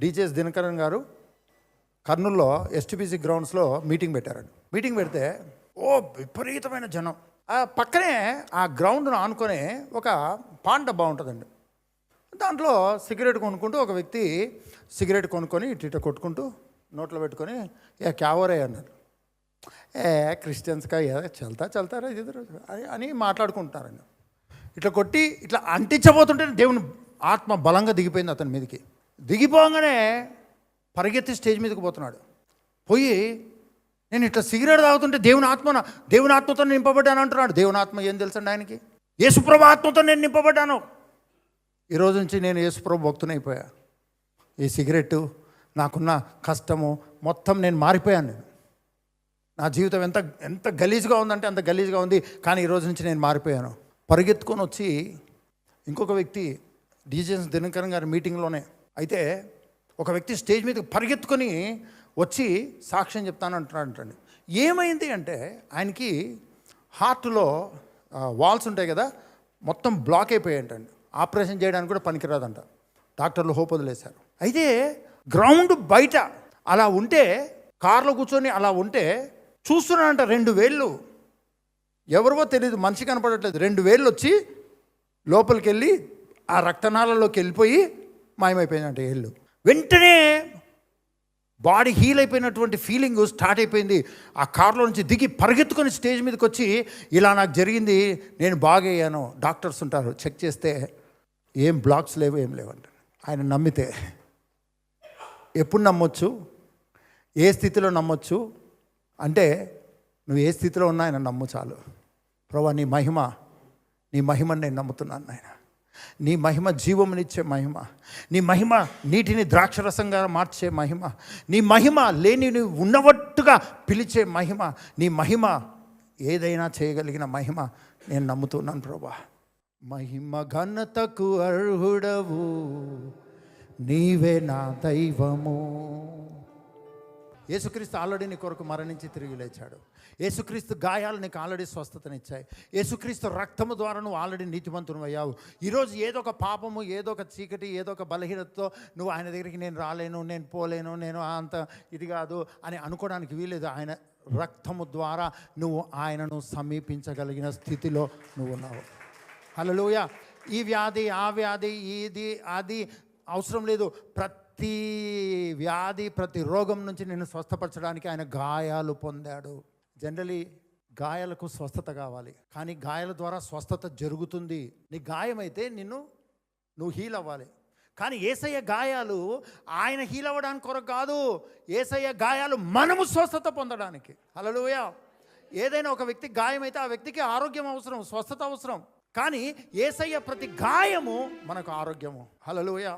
DJS Dinakaran గారు కర్నూల్లో STPC గ్రౌండ్స్లో మీటింగ్ పెట్టారండి. మీటింగ్ పెడితే ఓ విపరీతమైన జనం. ఆ పక్కనే ఆ గ్రౌండ్ను ఆనుకొని ఒక పాన్ డబ్బా ఉంటుందండి దాంట్లో సిగరెట్ కొనుక్కుంటూ ఒక వ్యక్తి సిగరెట్ కొనుక్కొని ఇటు ఇట కొట్టుకుంటూ నోట్లో పెట్టుకొని ఏ క్యావరే అన్నారు ఏ క్రిస్టియన్స్గా ఏ చల్తా చల్తారా ఇది అని- అని మాట్లాడుకుంటున్నారండి ఇట్లా కొట్టి ఇట్లా అంటించబోతుంటే దేవుని ఆత్మ బలంగా దిగిపోయింది అతని మీదకి. దిగిపోగానే పరిగెత్తి స్టేజ్ మీదకి పోతున్నాడు. పోయి నేను ఇట్లా సిగరెట్ తాగుతుంటే దేవుని ఆత్మ దేవుని ఆత్మతో నింపబడ్డాను అంటున్నాడు. దేవుని ఆత్మ ఏం తెలుసండి ఆయనకి? యేసుప్రభు ఆత్మతో నేను నింపబడ్డాను. ఈ రోజు నుంచి నేను యేసుప్రభు భక్తునైపోయా ఈ సిగరెట్టు నాకున్న కష్టము మొత్తం నేను మారిపోయాను నేను. నా జీవితం ఎంత ఎంత గలీజ్గా ఉందంటే అంత గలీజ్గా ఉంది కానీ ఈ రోజు నుంచి నేను మారిపోయాను. పరిగెత్తుకొని వచ్చి ఇంకొక వ్యక్తి డీజెన్స్ దినకరన్ గారి మీటింగ్లోనే అయితే ఒక వ్యక్తి స్టేజ్ మీద పరిగెత్తుకొని వచ్చి సాక్ష్యం చెప్తాను అంటున్నాడంటండి. ఏమైంది అంటే ఆయనకి హార్ట్లో వాల్స్ ఉంటాయి కదా మొత్తం బ్లాక్ అయిపోయాయంటండి. ఆపరేషన్ చేయడానికి కూడా పనికిరాదంట. డాక్టర్లు హోప్ వదిలేశారు. అయితే గ్రౌండ్ బయట అలా ఉంటే కార్లో కూర్చొని అలా ఉంటే చూస్తున్నానంట రెండు వేళ్ళు. ఎవరివో తెలియదు మనిషి కనపడట్లేదు. రెండు వేళ్ళు వచ్చి లోపలికి వెళ్ళి ఆ రక్తనాళలోకి వెళ్ళిపోయి మాయమైపోయిందంట ఏళ్ళు వెంటనే బాడీ హీల్ అయిపోయినటువంటి ఫీలింగ్ స్టార్ట్ అయిపోయింది. ఆ కారులో నుంచి దిగి పరిగెత్తుకొని స్టేజ్ మీదకి వచ్చి ఇలా నాకు జరిగింది నేను బాగయ్యాను డాక్టర్స్ ఉంటారు చెక్ చేస్తే ఏం బ్లాక్స్ లేవు ఏం లేవంట ఆయన నమ్మితే ఎప్పుడు నమ్మొచ్చు? ఏ స్థితిలో నమ్మొచ్చు? అంటే నువ్వు ఏ స్థితిలో ఉన్నా ఆయన నమ్ము చాలు. ప్రభా నీ మహిమ నీ మహిమని నేను నమ్ముతున్నాను ఆయన నీ మహిమ జీవమునిచ్చే మహిమ. నీ మహిమ నీటిని ద్రాక్షరసంగా మార్చే మహిమ. నీ మహిమ లేని నువ్వు ఉన్నవట్టుగా పిలిచే మహిమ. నీ మహిమ ఏదైనా చేయగలిగిన మహిమ నేను నమ్ముతున్నాను ప్రభా. మహిమ ఘనతకు అర్హుడవు. నీవే నా దైవము. యేసుక్రీస్తు ఆల్రెడీ నీ కొరకు మరణించి తిరిగి లేచాడు. యేసుక్రీస్తు గాయాలు నీకు ఆల్రెడీ స్వస్థతనిచ్చాయి. యేసుక్రీస్తు రక్తము ద్వారా నువ్వు ఆల్రెడీ నీతిమంతును అయ్యావు. ఈరోజు ఏదో ఒక పాపము ఏదో ఒక చీకటి ఏదో ఒక బలహీనతతో నువ్వు ఆయన దగ్గరికి నేను రాలేను నేను పోలేను నేను అంత ఇది కాదు అని అనుకోవడానికి వీలేదు ఆయన రక్తము ద్వారా నువ్వు ఆయనను సమీపించగలిగిన స్థితిలో నువ్వు ఉన్నావు. హలోయ ఈ వ్యాధి ఆ వ్యాధి ఇది అది అవసరం లేదు. ప్రతి ప్రతి వ్యాధి ప్రతి రోగం నుంచి నేను స్వస్థపరచడానికి ఆయన గాయాలు పొందాడు. జనరలీ గాయాలకు స్వస్థత కావాలి. కానీ గాయాల ద్వారా స్వస్థత జరుగుతుంది. నీ గాయమైతే నిన్ను నువ్వు హీల్ అవ్వాలి. కానీ ఏసయ్య గాయాలు ఆయన హీల్ అవ్వడానికి కొరకు కాదు. ఏసయ్య గాయాలు మనము స్వస్థత పొందడానికి. హలోయ ఏదైనా ఒక వ్యక్తి గాయమైతే ఆ వ్యక్తికి ఆరోగ్యం అవసరం స్వస్థత అవసరం. కానీ ఏసయ్య ప్రతి గాయము మనకు ఆరోగ్యము. హలోయ